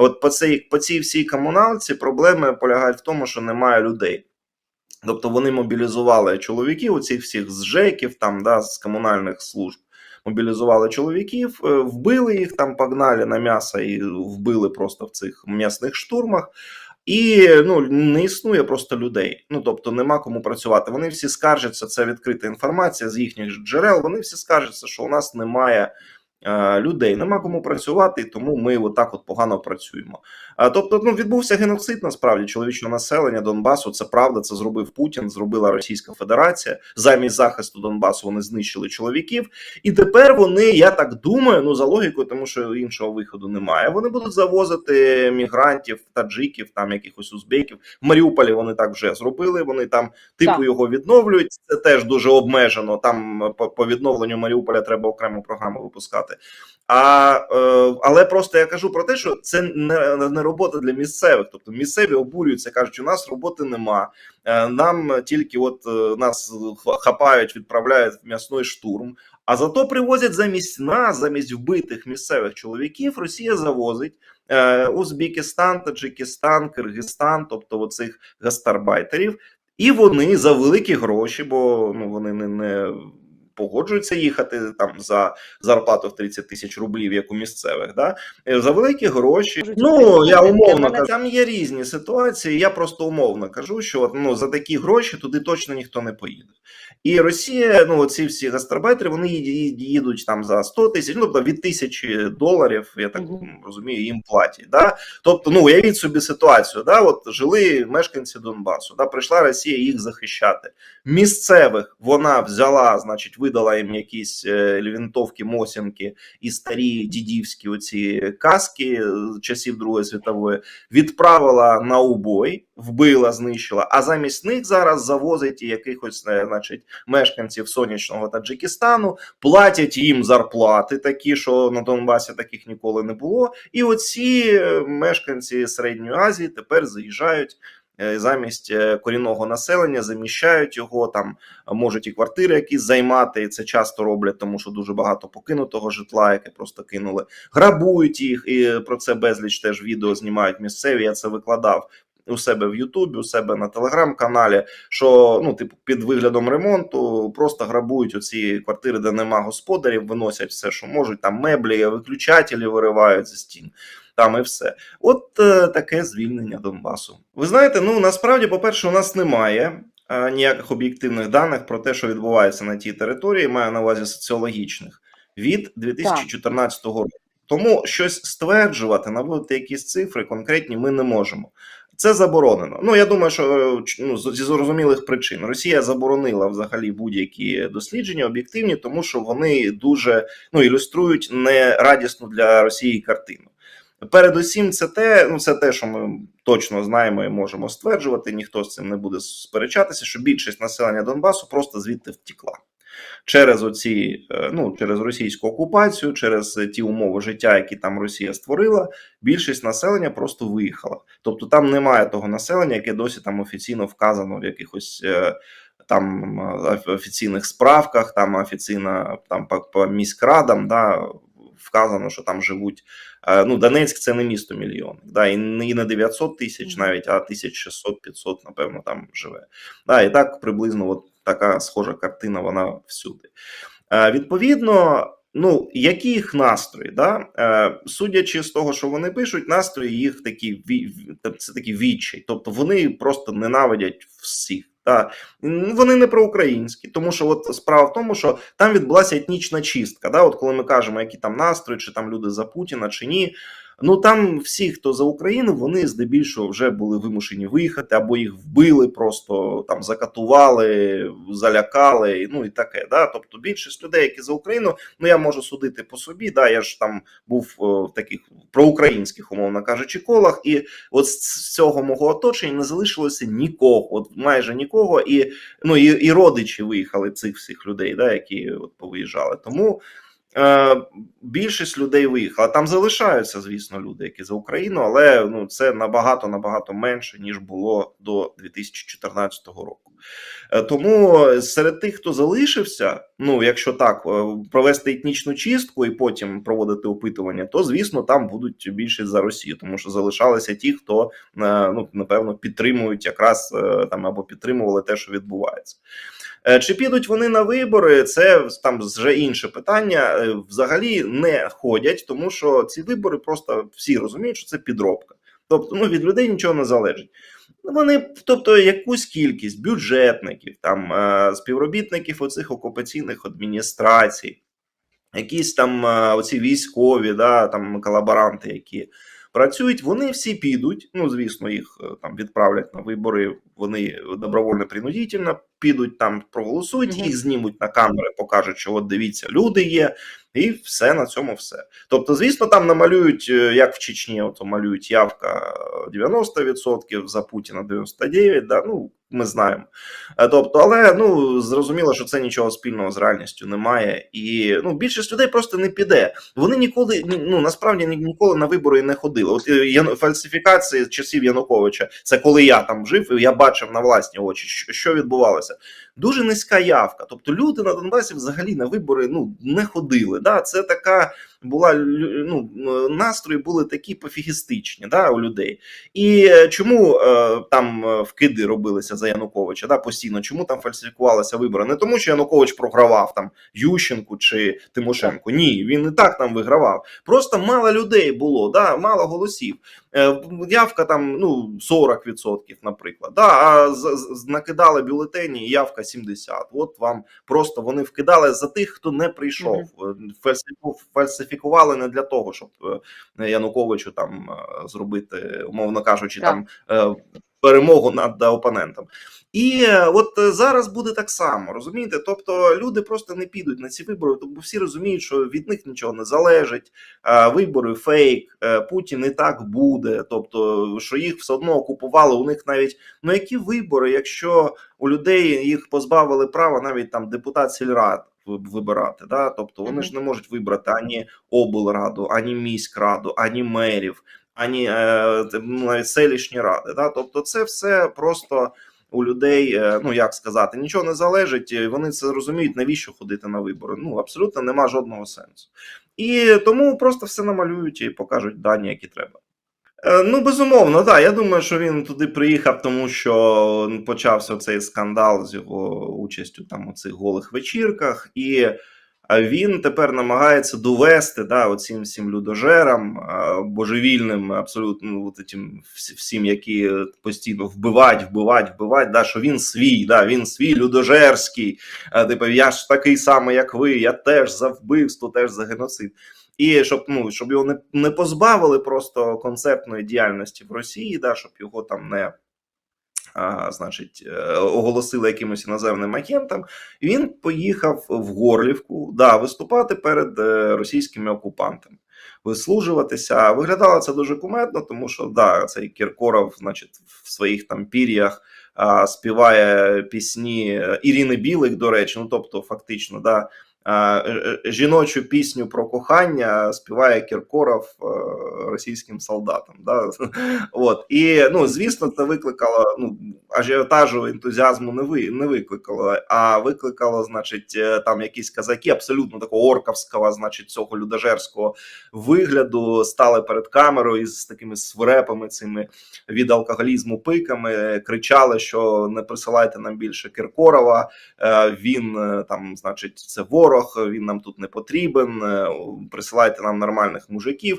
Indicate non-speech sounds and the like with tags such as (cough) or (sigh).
От по цій по цій всій комуналці проблеми полягають в тому, що немає людей. Тобто вони мобілізували чоловіків, оцих всіх з ЖЕКів, там да, з комунальних служб. Мобілізували чоловіків, е, вбили їх там, погнали на м'ясо і вбили просто в цих м'ясних штурмах. І ну не існує просто людей. Ну тобто нема кому працювати. Вони всі скаржаться. Це відкрита інформація з їхніх джерел. Вони всі скаржаться, що у нас немає людей, нема кому працювати, тому ми отак от погано працюємо. Тобто, ну відбувся геноцид насправді чоловічого населення Донбасу. Це правда, це зробив Путін, зробила Російська Федерація. Замість захисту Донбасу вони знищили чоловіків, і тепер вони, я так думаю, ну за логікою, тому що іншого виходу немає. Вони будуть завозити мігрантів, таджиків, там якихось узбеків. В Маріуполі вони так вже зробили. Вони там типу Так. його відновлюють. Це теж дуже обмежено. Там по, по відновленню Маріуполя треба окрему програму випускати. А, е, але просто я кажу про те, що це не, не робота для місцевих. Тобто місцеві обурюються, кажуть, у нас роботи нема. Е, Нам тільки от е, нас хапають, відправляють в м'ясний штурм. А зато привозять замість нас, замість вбитих місцевих чоловіків, Росія завозить е, Узбекистан, Таджикистан, Киргизстан, тобто оцих гастарбайтерів, і вони за великі гроші, бо ну вони не, не погоджуються їхати там за зарплату в 30 тисяч рублів, як у місцевих, да Е, за великі гроші. Можуть Ну я умовно кажу, там є різні ситуації. Я просто умовно кажу, що от, ну за такі гроші туди точно ніхто не поїде. І Росія, ну ці всі гастарбайтери, вони їдуть там за 100 тисяч, ну тобто від тисячі доларів, я так розумію, їм платять. Да? Тобто, ну уявіть собі ситуацію. Да? От жили мешканці Донбасу, да? прийшла Росія їх захищати. Місцевих вона взяла, значить, видала їм якісь е, лівінтовки, мосінки і старі дідівські оці каски часів Другої світової, відправила на убой, вбила, знищила. А замість них зараз завозить якихось, е, значить, мешканців сонячного Таджикистану, платять їм зарплати, такі, що на Донбасі таких ніколи не було. І оці е, мешканці Середньої Азії тепер заїжджають. Е, Замість е, корінного населення заміщають його там, можуть і квартири якісь займати. І це часто роблять, тому що дуже багато покинутого житла, яке просто кинули, грабують їх, і про це безліч теж відео знімають місцеві. Я це викладав у себе в Ютубі, у себе на телеграм-каналі. Що ну, типу, під виглядом ремонту просто грабують оці квартири, де нема господарів, виносять все, що можуть. Там меблі, виключателі виривають зі стін. Там і все. От е, таке звільнення Донбасу. Ви знаєте, ну насправді, по-перше, у нас немає е, ніяких об'єктивних даних про те, що відбувається на тій території, маю на увазі соціологічних від 2014 року. Тому щось стверджувати, наводити якісь цифри конкретні ми не можемо. Це заборонено. Ну я думаю, що е, ну, зі зрозумілих причин Росія заборонила взагалі будь-які дослідження об'єктивні, тому що вони дуже ну ілюструють нерадісну для Росії картину. Передусім, це те, ну це те, що ми точно знаємо і можемо стверджувати. Ніхто з цим не буде сперечатися, що більшість населення Донбасу просто звідти втікла через оці, е, ну через російську окупацію, через е, ті умови життя, які там Росія створила. Більшість населення просто виїхала. Тобто там немає того населення, яке досі там офіційно вказано в якихось. е, Там офіційних справках, там офіційно там по, по міськрадам, да, вказано, що там живуть. е, Ну, Донецьк це не місто мільйонник, да, і не 900 тисяч навіть, а 1600-500, напевно, там живе. Да, і так приблизно от така схожа картина, вона всюди. Е, Відповідно, ну, які їх настрої? Да? Е, Судячи з того, що вони пишуть, настрої їх такі це такі відчай. Тобто вони просто ненавидять всіх. Вони не проукраїнські, тому що от справа в тому, що там відбулася етнічна чистка. Да? От коли ми кажемо, які там настрої, чи там люди за Путіна, чи ні. Ну там всі, хто за Україну, вони здебільшого вже були вимушені виїхати, або їх вбили, просто там закатували, залякали, ну і таке. Да? Тобто більшість людей, які за Україну, ну я можу судити по собі. Да, я ж там був е, в таких проукраїнських, умовно кажучи, колах, і от з цього мого оточення не залишилося нікого, от майже нікого, і ну і, і родичі виїхали цих всіх людей, да, які от повиїжджали. Тому. Е, більшість людей виїхала. Там залишаються, звісно, люди, які за Україну, але ну це набагато набагато менше ніж було до 2014 року. Е, Тому серед тих, хто залишився, ну якщо так е, провести етнічну чистку і потім проводити опитування, то звісно там будуть більшість за Росію, тому що залишалися ті, хто ну напевно підтримують якраз там або підтримували те, що відбувається. Е, Чи підуть вони на вибори? Це там вже інше питання. Е, Взагалі не ходять, тому що ці вибори просто всі розуміють, що це підробка. Тобто, ну від людей нічого не залежить. Вони, тобто, якусь кількість бюджетників, там е, співробітників оцих окупаційних адміністрацій, якісь там оці військові, да, там колаборанти, які працюють, вони всі підуть. Ну, звісно, їх там відправлять на вибори. Вони добровольно принудительно підуть там, проголосують, Мгм. їх знімуть на камери, покажуть, що от дивіться, люди є, і все на цьому все. Тобто, звісно, там намалюють, е, як в Чечні, от малюють явка е, 90%, за Путіна 99%, да, ну, ми знаємо. Е, Тобто, але ну зрозуміло, що це нічого спільного з реальністю немає, і ну більшість людей просто не піде. Вони ніколи ну насправді ніколи на вибори не ходили. От е, фальсифікації часів Януковича, це коли я там жив, і я бачив на власні очі, що відбувалося. Дуже низька явка. Тобто люди на Донбасі взагалі на вибори ну не ходили. Да? Це така була ну, настрої були такі пофігістичні да, у людей. І е, чому е, там е, вкиди робилися за Януковича да, постійно? Чому там фальсифікувалися вибори? Не тому, що Янукович програвав там Ющенку чи Тимошенко. Ні, він і так там вигравав. Просто мало людей було, да, мало голосів. Явка там ну 40%, наприклад. Да, а накидали бюлетені, явка 70%. От вам просто вони вкидали за тих, хто не прийшов. Е, Фальсифікували не для того, щоб е, Януковичу там е, зробити, умовно кажучи, Так. там перемогу над опонентом. І е, от е, зараз буде так само, розумієте? Тобто люди просто не підуть на ці вибори, бо всі розуміють, що від них нічого не залежить. Вибори фейк, е, Путін і так буде. Тобто, що їх все одно окупували. У них навіть ну які вибори, якщо у людей їх позбавили права навіть там депутат сільрад вибирати, да? тобто вони ж не можуть вибрати ані облраду, ані міськраду, ані мерів, ані е, ну, навіть селищні ради. Да? Тобто, це все просто у людей, е, ну як сказати, нічого не залежить. Вони це розуміють, навіщо ходити на вибори. Ну абсолютно нема жодного сенсу. І тому просто все намалюють і покажуть дані, які треба. Е, Ну, безумовно, так. Я думаю, що він туди приїхав, тому що почався цей скандал з його участю там у цих голих вечірках, і е, він тепер намагається довести да, оцим всім людожерам, божевільним, абсолютно ну, всі- всім, які постійно вбивають, вбивають, вбивають, да, що він свій, да, він свій людожерський. Типу, я ж такий самий, як ви, я теж за вбивство, теж за геноцид. І щоб ну щоб його не, не позбавили просто концертної діяльності в Росії, да, щоб його там не а, значить, е, оголосили якимось іноземним агентом. Він поїхав в Горлівку да, виступати перед е, російськими окупантами, вислужуватися. Виглядало це дуже кумедно, тому що да, цей Кіркоров, значить, в своїх там пір'ях а, співає пісні е, Ірини Білик, до речі, ну тобто, фактично, да. Е, е, Жіночу пісню про кохання співає Кіркоров е, російським солдатам. Да? (laughs) От і ну звісно, це викликало ну ажіотажу ентузіазму не ви не викликало, а викликало, значить, там якісь казаки абсолютно такого орковського, значить, цього людожерського вигляду стали перед камерою із такими свирепими цими від алкоголізму пиками, кричали, що не присилайте нам більше Киркорова. е, Він там, значить, це ворог, він нам тут не потрібен. е, Присилайте нам нормальних мужиків.